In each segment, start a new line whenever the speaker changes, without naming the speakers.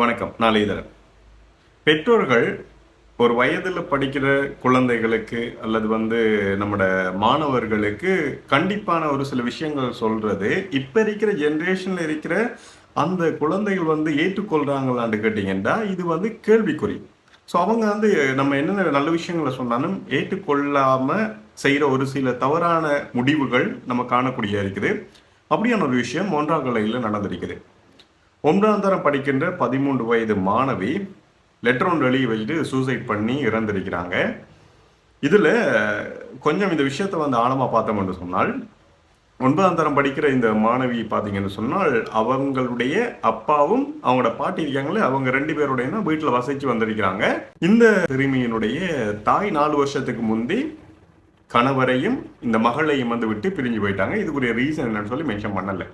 வணக்கம் நாளைதரன் பெற்றோர்கள் ஒரு வயதில் படிக்கிற குழந்தைகளுக்கு அல்லது வந்து நம்மட மாணவர்களுக்கு கண்டிப்பான ஒரு சில விஷயங்கள் சொல்றது இப்போ இருக்கிற ஜென்ரேஷன்ல இருக்கிற அந்த குழந்தைகள் வந்து ஏற்றுக்கொள்றாங்களான்னு கேட்டீங்கன்னா இது வந்து கேள்விக்குறி. ஸோ அவங்க வந்து நம்ம என்னென்ன நல்ல விஷயங்களை சொன்னாலும் ஏற்றுக்கொள்ளாம செய்கிற ஒரு சில தவறான முடிவுகள் நம்ம காணக்கூடிய இருக்குது. அப்படியான ஒரு விஷயம் ஒன்றாம் கலையில் நடந்திருக்குது. ஒன்றாம் தரம் படிக்கின்ற பதிமூன்று வயது மாணவி லெட்டர் ஒன்று வெளியே வச்சுட்டு சூசைட் பண்ணி இறந்திருக்கிறாங்க. இதில் கொஞ்சம் இந்த விஷயத்தை வந்து ஆழமாக பார்த்தோம் என்று சொன்னால் ஒன்பதாம் தரம் படிக்கிற இந்த மாணவி பார்த்தீங்கன்னு சொன்னால் அவங்களுடைய அப்பாவும் அவங்களோட பாட்டி இருக்காங்களே அவங்க ரெண்டு பேருடைய வீட்டில் வசிச்சு வந்திருக்கிறாங்க. இந்த சிறுமியினுடைய தாய் நாலு வருஷத்துக்கு முந்தி கணவரையும் இந்த மகளையும் வந்து விட்டு பிரிஞ்சு போயிட்டாங்க. இதுக்குரிய ரீசன் என்னன்னு சொல்லி மென்ஷன் பண்ணல.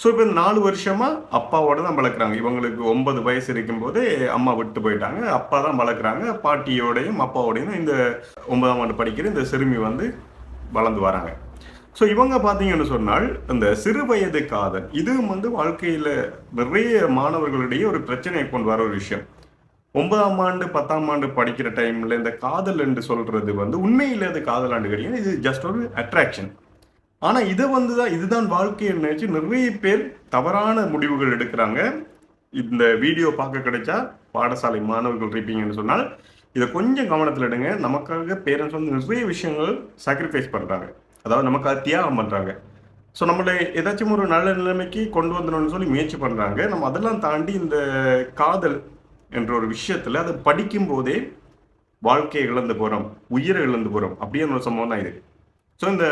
ஸோ இப்போ இந்த நாலு வருஷமா அப்பாவோட தான் வளர்க்குறாங்க. இவங்களுக்கு ஒன்பது வயசு இருக்கும்போதே அம்மா விட்டு போயிட்டாங்க. அப்பா தான் வளர்க்குறாங்க. பாட்டியோடையும் அப்பாவோடையும் இந்த ஒன்பதாம் ஆண்டு படிக்கிற இந்த சிறுமி வந்து வளர்ந்து வராங்க. ஸோ இவங்க பார்த்தீங்கன்னு சொன்னால் இந்த சிறு வயது காதல் இதுவும் வந்து வாழ்க்கையில் நிறைய மாணவர்களிடையே ஒரு பிரச்சனையை கொண்டு வர ஒரு விஷயம். ஒன்பதாம் ஆண்டு பத்தாம் ஆண்டு படிக்கிற டைம்ல இந்த காதல் என்று சொல்றது வந்து உண்மையில் அது காதல் ஆண்டு கிடையாது இது ஜஸ்ட் ஒரு அட்ராக்ஷன் ஆனால் இதை வந்து தான் இதுதான் வாழ்க்கை நினைச்சு நிறைய பேர் தவறான முடிவுகள் எடுக்கிறாங்க. இந்த வீடியோ பார்க்க கிடைச்சா பாடசாலை மாணவர்கள் இருப்பீங்கன்னு சொன்னால் இதை கொஞ்சம் கவனத்தில் எடுங்க. நமக்காக பேரண்ட்ஸ் வந்து நிறைய விஷயங்கள் சாக்ரிஃபைஸ் பண்ணுறாங்க அதாவது நமக்காக தியாகம் பண்ணுறாங்க ஸோ நம்மளை ஏதாச்சும் ஒரு நல்ல நிலைமைக்கு கொண்டு வந்துடணும்னு சொல்லி முயற்சி பண்ணுறாங்க நம்ம அதெல்லாம் தாண்டி இந்த காதல் என்ற ஒரு விஷயத்தில் அதை படிக்கும் போதே வாழ்க்கையை இழந்து போகிறோம் உயிரை இழந்து போகிறோம் அப்படின்ற ஒரு சம்பவம் தான் இது. ஸோ இந்த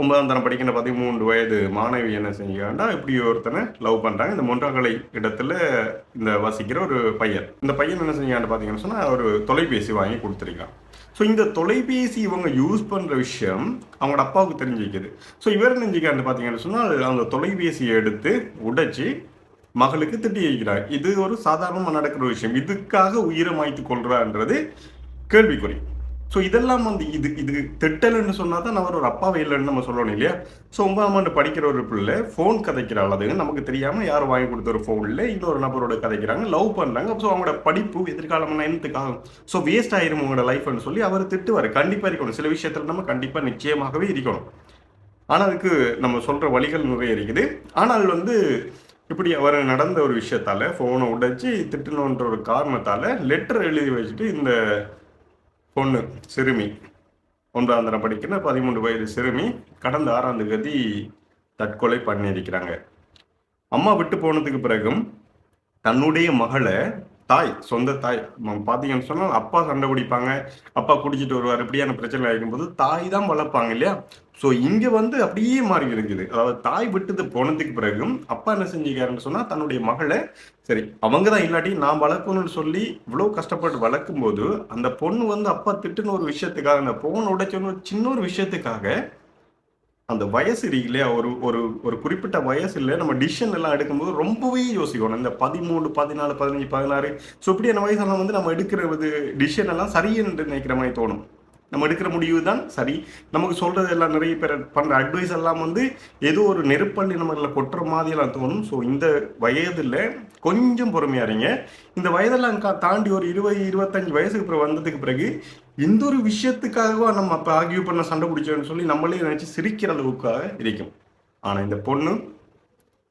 ஒன்பதாம் தரம் படிக்கின்ற பதிமூன்று வயது மாணவி என்ன செஞ்சாண்டா இப்படி ஒருத்தனை லவ் பண்ணுறாங்க இந்த மொன்றாகலை இடத்துல இந்த வசிக்கிற ஒரு பையன். இந்த பையன் என்ன செஞ்சான்னு பார்த்தீங்கன்னு சொன்னால் ஒரு தொலைபேசி வாங்கி கொடுத்துருக்கான். ஸோ இந்த தொலைபேசி இவங்க யூஸ் பண்ணுற விஷயம் அவங்களோட அப்பாவுக்கு தெரிஞ்சிக்குது ஸோ இவர் நெஞ்சிக்கான்னு பார்த்தீங்கன்னு சொன்னால் அந்த தொலைபேசியை எடுத்து உடைச்சி மகளுக்கு திட்டி வைக்கிறார். இது ஒரு சாதாரணமாக நடக்கிற விஷயம். இதுக்காக உயிரை மாய்த்து கொள்றான்றது கேள்விக்குறி. ஸோ இதெல்லாம் வந்து இது இது திட்டல்னு சொன்னா தான் அவர் ஒரு அப்பாவே இல்லைன்னு நம்ம சொல்லணும் இல்லையா? ஸோ ஒன்பதாம் ஆண்டு படிக்கிற ஒரு பிள்ளை ஃபோன் கதைக்கிறாள் அது நமக்கு தெரியாமல் யார் வாங்கி கொடுத்த ஒரு ஃபோனில் இன்னொரு நபரோட கதைக்கிறாங்க லவ் பண்ணுறாங்க ஸோ அவங்களோட படிப்பு எதிர்காலம் என்னத்துக்காகும் ஸோ வேஸ்ட் ஆயிரும் உங்களோட லைஃப்னு சொல்லி அவர் திட்டுவார். கண்டிப்பாக இருக்கணும். சில விஷயத்தில் நம்ம கண்டிப்பாக நிச்சயமாகவே இருக்கணும். ஆனால் அதுக்கு நம்ம சொல்கிற வழிகள் நிறைய இருக்குது. ஆனால் வந்து இப்படி அவர் நடந்த ஒரு விஷயத்தால் ஃபோனை உடைச்சி திட்டணுன்ற ஒரு காரணத்தால் லெட்டர் எழுதி வச்சுட்டு இந்த பொண்ணு சிறுமி. ஒன்றாம் தரம் படிக்கிற பதிமூன்று வயது சிறுமி கடந்த ஆறாம் தேதி தற்கொலை பண்ணியிருக்கிறாங்க. அம்மா விட்டு போனதுக்கு பிறகும் தன்னுடைய மகளை தாய் சொந்த தாய். பார்த்தீங்கன்னு பாத்தீங்கன்னு சொன்னால் அப்பா சண்டை பிடிப்பாங்க அப்பா குடிச்சிட்டு வருவார் இப்படியான பிரச்சனை ஆகும்போது தாய் தான் வளர்ப்பாங்க இல்லையா? ஸோ இங்க வந்து அப்படியே மாறி இருக்குது. அதாவது தாய் விட்டது போனதுக்கு பிறகும் அப்பா என்ன செஞ்சுக்காருன்னு சொன்னா தன்னுடைய மகளை சரி அவங்க தான் இல்லாட்டி நான் வளர்க்கணும்னு சொல்லி இவ்வளவு கஷ்டப்பட்டு வளர்க்கும் போது அந்த பொண்ணு வந்து அப்பா திட்டுன்னு ஒரு விஷயத்துக்காக அந்த போன் உடைச்சோன்னு சின்ன ஒரு விஷயத்துக்காக அந்த வயசு இருக்கு இல்லையா? ஒரு ஒரு ஒரு குறிப்பிட்ட வயசுல நம்ம டிசிஷன் எல்லாம் எடுக்கும்போது ரொம்பவே யோசிக்கணும். இந்த பதிமூணு பதினாலு பதினஞ்சு பதினாறு. ஸோ இப்படி அந்த வயசெல்லாம் வந்து நம்ம எடுக்கிற டிசிஷன் எல்லாம் சரி நினைக்கிற மாதிரி தோணும். நம்ம எடுக்கிற முடிவு தான் சரி. நமக்கு சொல்கிறது எல்லாம் நிறைய பேர் பண்ணுற அட்வைஸ் எல்லாம் வந்து ஏதோ ஒரு நெருப்பள்ளி நம்மள கொட்டுற மாதிரி எல்லாம் தோணும். ஸோ இந்த வயதில் கொஞ்சம் பொறுமையாக இருங்க. இந்த வயதெல்லாம் கா- தாண்டி ஒரு இருபது இருபத்தஞ்சு வயசுக்கு பிறகு வந்ததுக்கு பிறகு இந்த ஒரு விஷயத்துக்காகவா நம்ம அப்போ ஆகியூ பண்ண சண்டை பிடிச்சோன்னு சொல்லி நம்மளே நினச்சி சிரிக்கிற அளவுக்காக இருக்கும். ஆனால் இந்த பொண்ணு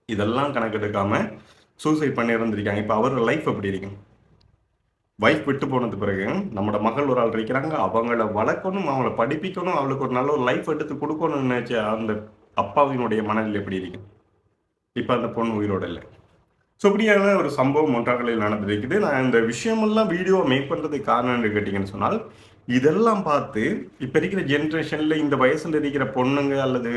இதெல்லாம் கணக்கெடுக்காமல் சூசைட் பண்ணி இருந்திருக்காங்க இப்போ அவர் லைஃப் எப்படி இருக்கும். வைஃப் விட்டு போனது பிறகு நம்மளோட மகள் ஒரு ஆள் இருக்கிறாங்க அவங்கள வளர்க்கணும் அவங்கள படிப்பிக்கணும் அவளுக்கு ஒரு நல்ல ஒரு லைஃப் எடுத்து கொடுக்கணும்னு நினைச்ச அந்த அப்பாவினுடைய மனநிலை எப்படி இருக்கு? இப்போ அந்த பொண்ணு உயிரோட இல்லை. ஸோ இப்படியான ஒரு சம்பவம் ஒன்றாகலையில் நடந்திருக்குது. நான் இந்த விஷயமெல்லாம் வீடியோ மேக் பண்ணுறதுக்கு காரணம் என்று கேட்டிங்கன்னு சொன்னால் இதெல்லாம் பார்த்து இப்போ இருக்கிற ஜென்ரேஷனில் இந்த வயசில் இருக்கிற பொண்ணுங்க அல்லது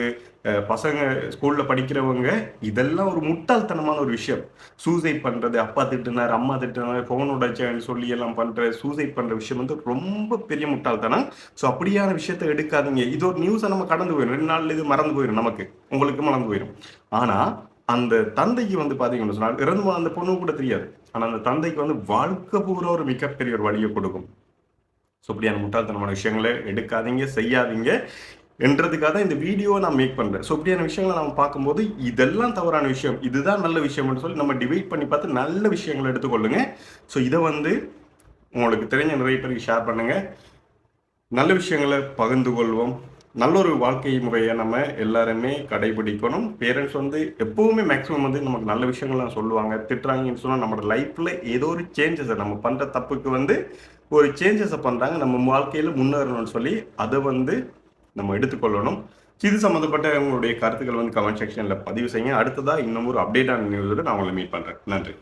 பசங்க ஸ்கூலில் படிக்கிறவங்க இதெல்லாம் ஒரு முட்டாள்தனமான ஒரு விஷயம். சூசைட் பண்ணுறது அப்பா திட்டுனார் அம்மா திட்டுனார் ஃபோன் உடைச்சேன்னு சொல்லி எல்லாம் பண்ணுற சூசைட் பண்ணுற விஷயம் வந்து ரொம்ப பெரிய முட்டாள்தனம். ஸோ அப்படியான விஷயத்த எடுக்காதீங்க. இது ஒரு நியூஸை நம்ம கடந்து போயிடும் ரெண்டு நாள்ல இது மறந்து போயிடும் நமக்கு. உங்களுக்கு மறந்து போயிடும் ஆனால் அந்த தந்தைக்கு வந்து பார்த்தீங்கன்னு சொன்னால் இறந்து அந்த பொண்ணு கூட தெரியாது. ஆனா அந்த தந்தைக்கு வந்து வாழ்க்கை பூரா ஒரு மிகப்பெரிய ஒரு வழியை கொடுக்கும். ஸோ இப்படியான முட்டாள்தனமான விஷயங்களை எடுக்காதீங்க செய்யாதீங்க என்றதுக்காக தான் இந்த வீடியோவை நான் மேக் பண்ணுறேன் ஸோ இப்படியான விஷயங்களை நம்ம பார்க்கும்போது இதெல்லாம் தவறான விஷயம். இதுதான் நல்ல விஷயம்னு சொல்லி நம்ம டிவைட் பண்ணி பார்த்து நல்ல விஷயங்களை எடுத்துக்கொள்ளுங்க. ஸோ இதை வந்து உங்களுக்கு தெரிஞ்ச நிறைய பேருக்கு ஷேர் பண்ணுங்கள் நல்ல விஷயங்களை பகிர்ந்து கொள்வோம். நல்ல ஒரு வாழ்க்கை முறையை நம்ம எல்லாருமே கடைபிடிக்கணும். பேரண்ட்ஸ் வந்து எப்பவுமே மேக்ஸிமம் வந்து நமக்கு நல்ல விஷயங்கள்லாம் சொல்லுவாங்க. திட்டுறாங்கன்னு சொன்னால் நம்மளோட லைஃப்பில் ஏதோ ஒரு சேஞ்சஸை நம்ம பண்ணுற தப்புக்கு வந்து ஒரு சேஞ்சஸை பண்ணுறாங்க நம்ம வாழ்க்கையில் முன்னேறணும்னு சொல்லி அதை வந்து நம்ம எடுத்துக்கொள்ளணும். இது சம்மந்தப்பட்ட உங்களுடைய கருத்துக்கள் வந்து கமெண்ட் செக்ஷனில் பதிவு செய்யுங்க. அடுத்ததாக இன்னும் ஒரு அப்டேட்டான நியூஸோடு நான் உங்களை மீட் பண்ணுறேன் நன்றி.